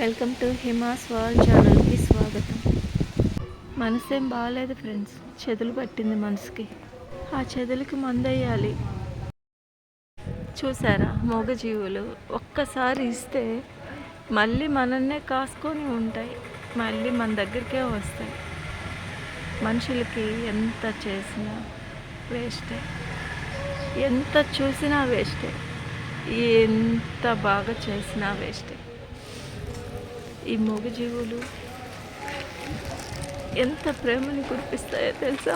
Welcome to Hima's world ఛానల్కి స్వాగతం. మనసేం బాగాలేదు ఫ్రెండ్స్ చెదులు పట్టింది మనసుకి. ఆ చెదులకి మందయ్యాలి. చూసారా మూగజీవులు ఒక్కసారి ఇస్తే మళ్ళీ మనన్నే కాసుకొని ఉంటాయి మళ్ళీ మన దగ్గరికే వస్తాయి. మనుషులకి ఎంత చేసినా వేస్టే. ఎంత చూసినా వేస్టే. ఎంత బాగా చేసినా వేస్టే. ఈ మూగజీవులు ఎంత ప్రేమని కురిపిస్తాయో తెలుసా?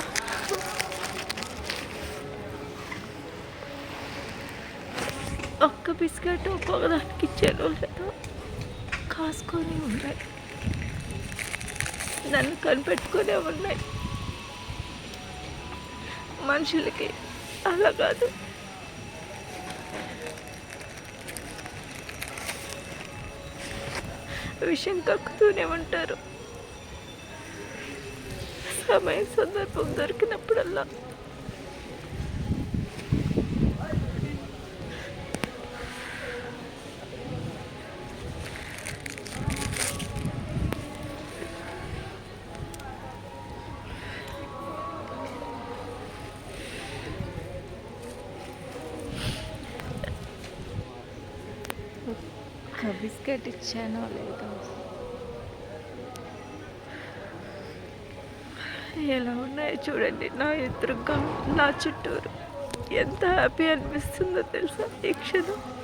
ఒక్క బిస్కెట్ ఒక్కొక్కదానికి ఇచ్చారో లేదా కాసుకొని ఉన్నాయి. నన్ను కనిపెట్టుకునే ఉన్నాయి. మనుషులకి అలా కాదు. విషయం కక్కుతూనే ఉంటారు. సమయం సందర్భం దొరికినప్పుడల్లా బిస్కెట్ ఇచ్చానో లేదో. ఎలా ఉన్నాయో చూడండి నా ఎదురుగా నా చుట్టూరు. ఎంత హ్యాపీ అనిపిస్తుందో తెలుసా? ఈ క్షణం.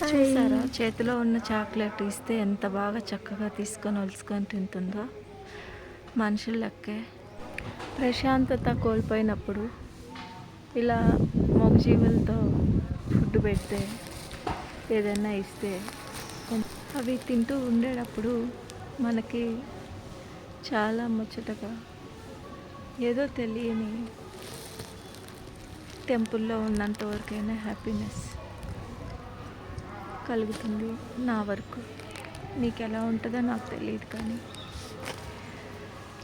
చూసారా? చేతిలో ఉన్న చాక్లెట్ ఇస్తే ఎంత బాగా చక్కగా తీసుకొని ఒలుసుకొని తింటుందో. మనుషుల లెక్కే. ప్రశాంతత కోల్పోయినప్పుడు ఇలా మగజీవులతో ఫుడ్ పెడితే ఏదైనా ఇస్తే అవి తింటూ ఉండేటప్పుడు మనకి చాలా ముచ్చటగా ఏదో తెలియని టెంపుల్లో ఉన్నంత వరకైనా హ్యాపీనెస్. కలుగుతుంది నా వరకు. మీకు ఎలా ఉంటుందో నాకు తెలియదు కానీ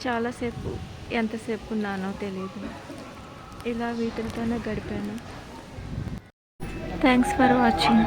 చాలాసేపు ఎంతసేపు ఉన్నానో తెలియదు. ఇలా వీటితోనే గడిపాను. Thanks for watching